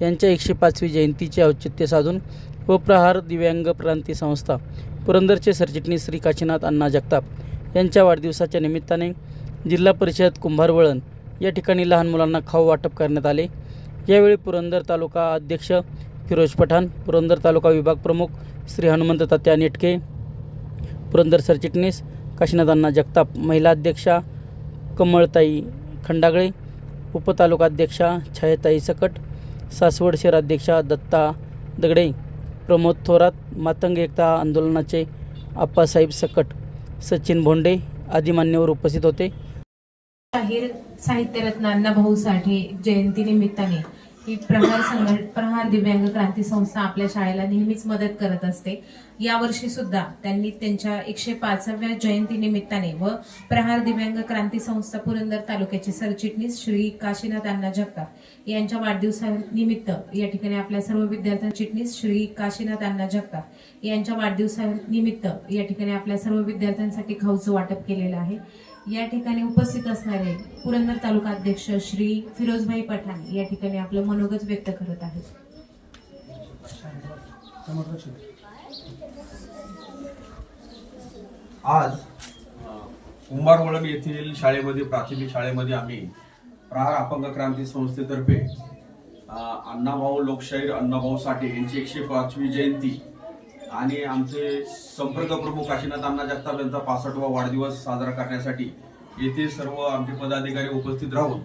यांच्या एकशे पाचवी जयंतीचे औचित्य साधून व प्रहार दिव्यांग क्रांती संस्था पुरंदरचे सरचिटणीस श्री काशीनाथ अण्णा जगताप यांच्या वाढदिवसाच्या निमित्ताने जिल्हा परिषद कुंभारवळण या ठिकाणी लहान मुलांना खाऊ वाटप करण्यात आले. यावेळी पुरंदर तालुका अध्यक्ष फिरोज पठाण पुरंदर तालुका विभाग प्रमुख श्री हनुमंत तात्या नेटके पुरंदर सरचिटणीस काशीनाथांना जगताप महिला अध्यक्षा कमळताई खंडागळे उपतालुकाध्यक्षा छायाताई सकट सासवड शहराध्यक्षा दत्ता दगडे प्रमोद थोरात मातंग एकता आंदोलनाचे आप्पासाहेब सकट सचिन भोंडे आदी मान्यवर उपस्थित होते. शाहीर साहित्यरत्न अण्णाभाऊ साठे जयंती निमित्ताने ही प्रहार संघ प्रहार दिव्यांग क्रांती संस्था आपल्या शाळेला नेहमीच मदत करत असते. यावर्षी सुद्धा त्यांनी त्यांच्या एकशे पाचव्या जयंती निमित्ताने व प्रहार दिव्यांग क्रांती संस्था पुरंदर तालुक्याचे सरचिटणीस श्री काशीनाथ अण्णा जगताप यांच्या वाढदिवसानिमित्त या ठिकाणी आपल्या सर्व विद्यार्थ्यांना चिटणीस श्री काशीनाथ अण्णा जगताप यांच्या वाढदिवसानिमित्त या ठिकाणी आपल्या सर्व विद्यार्थ्यांसाठी खाऊचं वाटप केलेलं आहे. या ठिकाणी उपस्थित असणारे पुरंदर तालुका अध्यक्ष श्री फिरोजभाई पठाण या ठिकाणी आपलं मनोगत व्यक्त करत आहेत. आज कुंभारवळम येथील शाळेमध्ये प्राथमिक शाळेमध्ये आम्ही प्रहार अपंग क्रांती संस्थेतर्फे अण्णाभाऊ लोकशाहीर अण्णाभाऊ साठे यांची एकशे पाचवी जयंती आणि आमचे संपर्क प्रमुख काशीनाथ अण्णा जगताप यांचा पासष्टवा वाढदिवस साजरा करण्यासाठी येथे सर्व आमचे पदाधिकारी उपस्थित राहून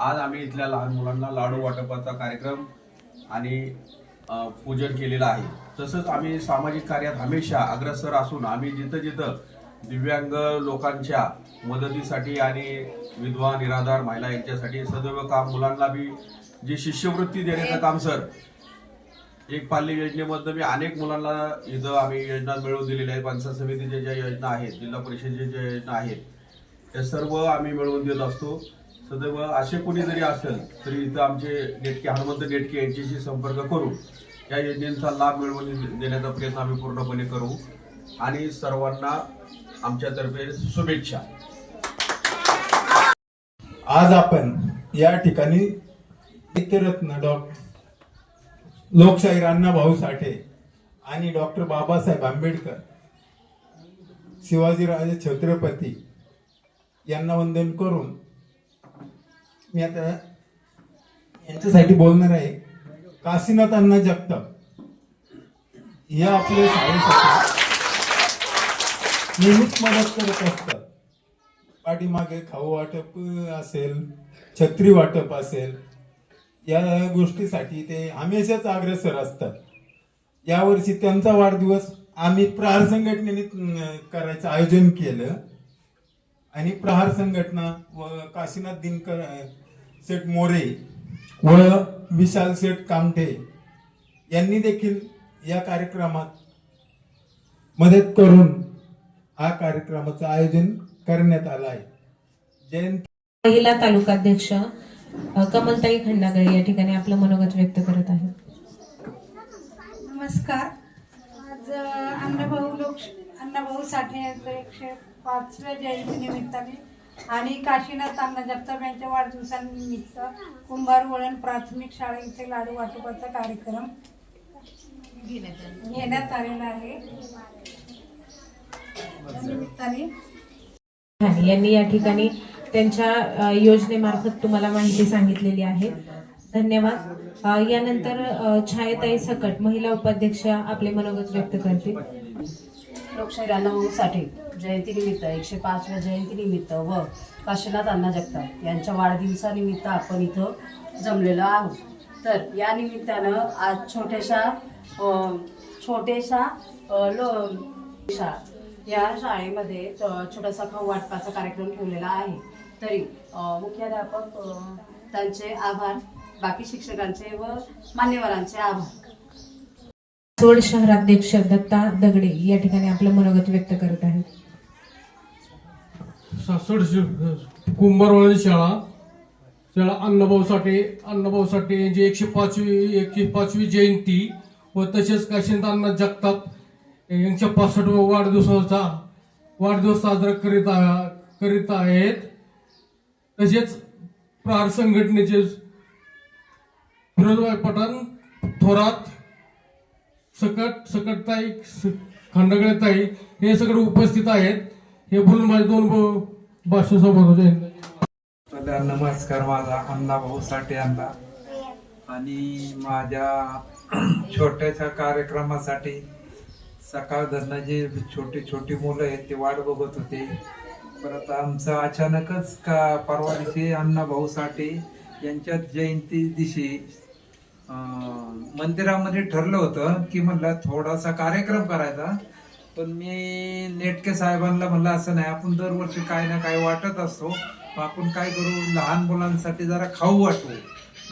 आज आम्ही इथल्या लहान मुलांना लाडू वाटपाचा कार्यक्रम आणि पूजन केलेलं आहे. तसंच आम्ही सामाजिक कार्यात हमेशा अग्रसर असून आम्ही जिथं जिथं दिव्यांग लोकांच्या मदतीसाठी आणि विधवा निराधार महिला यांच्यासाठी सदैव काम मुलांना बी जी शिष्यवृत्ती देण्याचं काम सर एक पाल्य योजनेमधनं मी अनेक मुलांना इथं आम्ही योजना मिळवून दिलेल्या आहेत. पंचायत समितीच्या ज्या योजना आहेत जिल्हा परिषदेच्या ज्या योजना आहेत त्या सर्व आम्ही मिळवून देत असतो. सदैव असे कोणी जरी असेल तरी इथं आमचे नेटके हनुमंत नेटके यांच्याशी संपर्क करून या योजनेचा लाभ मिळवून देण्याचा प्रयत्न आम्ही पूर्णपणे करू. आणि सर्वांना आमच्यातर्फे शुभेच्छा. आज आपण या ठिकाणी साहित्यरत्न डॉक्टर लोकशाहीर अण्णाभाऊ साठे आणि डॉक्टर बाबासाहेब आंबेडकर शिवाजीराजे छत्रपती यांना वंदन करून मी आता यांच्यासाठी बोलणार आहे. काशीनाथ अण्णा जगताप या आपल्या शाळेसाठी नेहमीच मदत करत असतात. पाठीमागे खाऊ वाटप असेल छत्री वाटप असेल या गोष्टीसाठी ते हमेशाच अग्रेसर असतात. यावर्षी त्यांचा वाढदिवस आम्ही प्रहार संघटनेने करायचं आयोजन केलं. आणि प्रहार संघटना व काशीनाथ दिनकर सेठ शेठ मोरे व विशाल शेठ कामठे यांनी देखील या कार्यक्रमात मदत करून हा कार्यक्रमाचं आयोजन करण्यात आलं आहे. जयंती महिला तालुकाध्यक्ष कमलताई खंडागळे या ठिकाणी आपलं मनोगत व्यक्त करत आहेत. नमस्कार. आज अण्णाभाऊ लोक अण्णाभाऊ साठे यांचं एकशे पाचव्या जयंती निमित्ताने आणि काशीनाथ अण्णा जगताप यांच्या वाढदिवसानिमित्त कुंभार वळण प्राथमिक शाळा इथे लाडू वाटपाचा कार्यक्रम घेण्यात आलेला आहे. निमित्ताने यांनी या ठिकाणी त्यांच्या योजनेमार्फत तुम्हाला माहिती सांगितलेली आहे. धन्यवाद. यानंतर छायाताई सकट महिला उपाध्यक्ष आपले मनोगत व्यक्त करतील. लोकशाहीर अण्णाभाऊसाठी जयंतीनिमित्त एकशे पाचव्या जयंतीनिमित्त व काशीनाथ अण्णा जगताप यांच्या वाढदिवसानिमित्त आपण इथं जमलेलो आहोत. तर या निमित्तानं आज छोट्याशा छोट्याशा लो या शाळेमध्ये छोटासा खाऊ वाटपाचा कार्यक्रम ठेवलेला आहे. तरी मुख्याध्यापक त्यांचे आभार बाकी शिक्षकांचे व मान्यवरांचे आभार. सोड शहराध्यक्ष दत्ता दगडे या ठिकाणी आपलं मनोगत व्यक्त करत आहेत. सासवड कुंभारवाडी शाळा शाळा अण्णाभाऊ साठे अण्णाभाऊ साठे यांची एकशे पाचवी एकशे पाचवी जयंती व तसेच काशिंद अण्णा जगताप यांच्या पासष्ट वाढदिवसाचा वाढदिवस साजरा करीत करीत आहेत. तसेच प्रहार संघटनेचे फिरोजबाई पठाण थोरात सकट सकटताई स- खंडगळेताई हे सगळे उपस्थित आहेत. हे बोलून माझे दोन ब- सोबत होते. तर नमस्कार. माझा अण्णा भाऊ साठे अण्णा. आणि माझ्या छोट्याशा कार्यक्रमासाठी सकाळ धरणं जे छोटी छोटी मुलं आहेत ते वाट बघत होते. परत आमचं अचानकच का परवा दिवशी अण्णा भाऊ साठे यांच्या जयंती दिवशी मंदिरामध्ये ठरलं होतं की म्हणलं थोडासा कार्यक्रम करायचा. पण मी नेटके साहेबांना म्हणलं असं नाही आपण दरवर्षी काय ना काय वाटत असतो. मग आपण काय करू? लहान मुलांसाठी जरा खाऊ वाटू.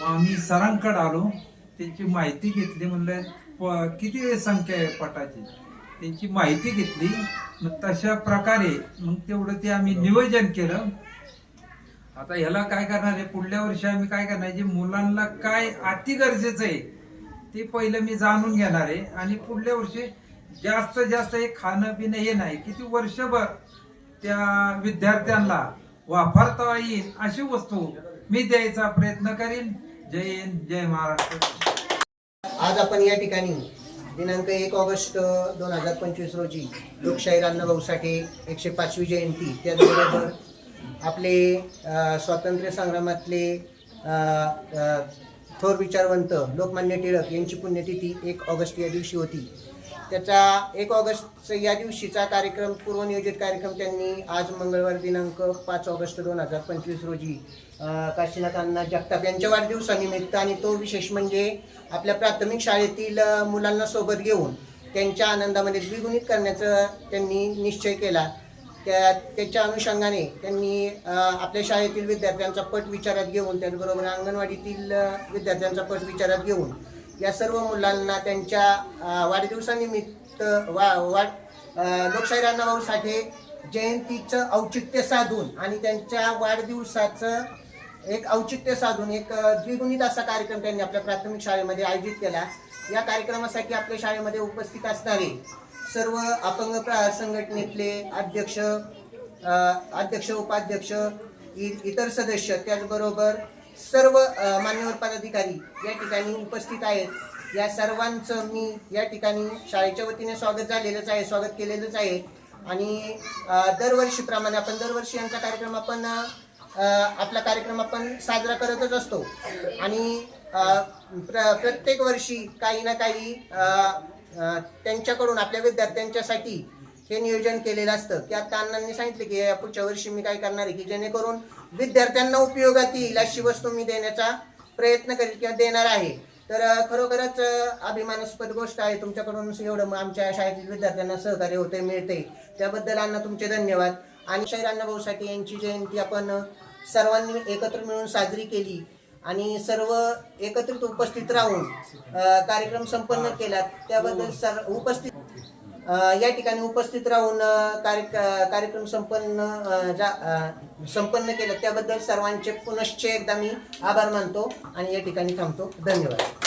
मग आम्ही सरांकडे आलो. त्यांची माहिती घेतली. म्हणलं प- किती संख्या आहे पटाची? त्यांची माहिती घेतली. मग तशा प्रकारे मग तेवढं ते आम्ही नियोजन केलं. आता ह्याला काय करणार आहे? पुढल्या वर्षी आम्ही काय करणार जे मुलांना काय अति गरजेचं आहे ते पहिलं मी जाणून घेणार आहे. आणि पुढल्या वर्षी जास्त जास्त हे खाणं पिणं हे नाही किती वर्षभर त्या विद्यार्थ्यांना वापरता येईल अशी वस्तू मी द्यायचा प्रयत्न करीन. जय हिंद जय महाराष्ट्र. आज आपण या ठिकाणी दिनांक एक ऑगस्ट दोन हजार पंचवीस रोजी लोकशाही अण्णाभाऊ साठे एकशे पाचवी जयंती. त्याचबरोबर आपले स्वातंत्र्य संग्रामातले थोर विचारवंत लोकमान्य टिळक यांची पुण्यतिथी एक ऑगस्ट या दिवशी होती. त्याचा एक ऑगस्ट या दिवशीचा कार्यक्रम पूर्वनियोजित कार्यक्रम त्यांनी आज मंगळवार दिनांक पाच ऑगस्ट दोन हजार पंचवीस रोजी काशीनाथांना जगताप यांच्या वाढदिवसानिमित्त आणि तो विशेष म्हणजे आपल्या प्राथमिक शाळेतील मुलांना सोबत घेऊन त्यांच्या आनंदामध्ये द्विगुणित करण्याचं त्यांनी निश्चय केला. त्या त्याच्या अनुषंगाने त्यांनी आपल्या शाळेतील विद्यार्थ्यांचा पट विचारात घेऊन त्याचबरोबर अंगणवाडीतील विद्यार्थ्यांचा पट विचारात घेऊन या सर्व मुलांना त्यांच्या वाढदिवसानिमित्त वा वाढ अ, लोकशाही अण्णाभाऊ साठे जयंतीचं औचित्य साधून आणि त्यांच्या वाढदिवसाचं एक औचित्य साधून एक द्विगुणित असा कार्यक्रम त्यांनी आपल्या प्राथमिक शाळेमध्ये आयोजित केला. या कार्यक्रमासाठी आपल्या शाळेमध्ये उपस्थित असणारे सर्व अपंग संघटनेतले अध्यक्ष अध्यक्ष उपाध्यक्ष इ- इतर सदस्य त्याचबरोबर सर्व मान्यवर पदाधिकारी या ठिकाणी उपस्थित आहेत. या सर्वांचं मी या ठिकाणी शाळेच्या वतीने स्वागत झालेलंच आहे स्वागत केलेलंच आहे. आणि दरवर्षीप्रमाणे आपण दरवर्षी यांचा कार्यक्रम आपण आपला कार्यक्रम आपण साजरा करतच असतो. आणि प्र प्रत्येक वर्षी काही ना काही त्यांच्याकडून आपल्या विद्यार्थ्यांच्यासाठी हे नियोजन केलेलं असतं. की आता अण्णांनी सांगितले की या पुढच्या वर्षी मी काय करणार आहे? की जेणेकरून विद्यार्थ्यांना उपयोगात येईल अशी वस्तू मी देण्याचा प्रयत्न करेल किंवा देणार आहे. तर खरोखरच अभिमानास्पद गोष्ट आहे. तुमच्याकडून एवढं आमच्या शाळेतील विद्यार्थ्यांना सहकार्य होते मिळते त्याबद्दल अण्णा तुमचे धन्यवाद. आणि शाहीर भाऊसाठी यांची जयंती आपण सर्वांनी एकत्र मिळून साजरी केली. आणि सर्व एकत्रित उपस्थित राहून कार्यक्रम संपन्न केला त्याबद्दल सर उपस्थित या ठिकाणी उपस्थित राहून कार्य कार्यक्रम संपन्न जा संपन्न केलं. त्याबद्दल सर्वांचे पुनश्च एकदा मी आभार मानतो आणि या ठिकाणी थांबतो. धन्यवाद.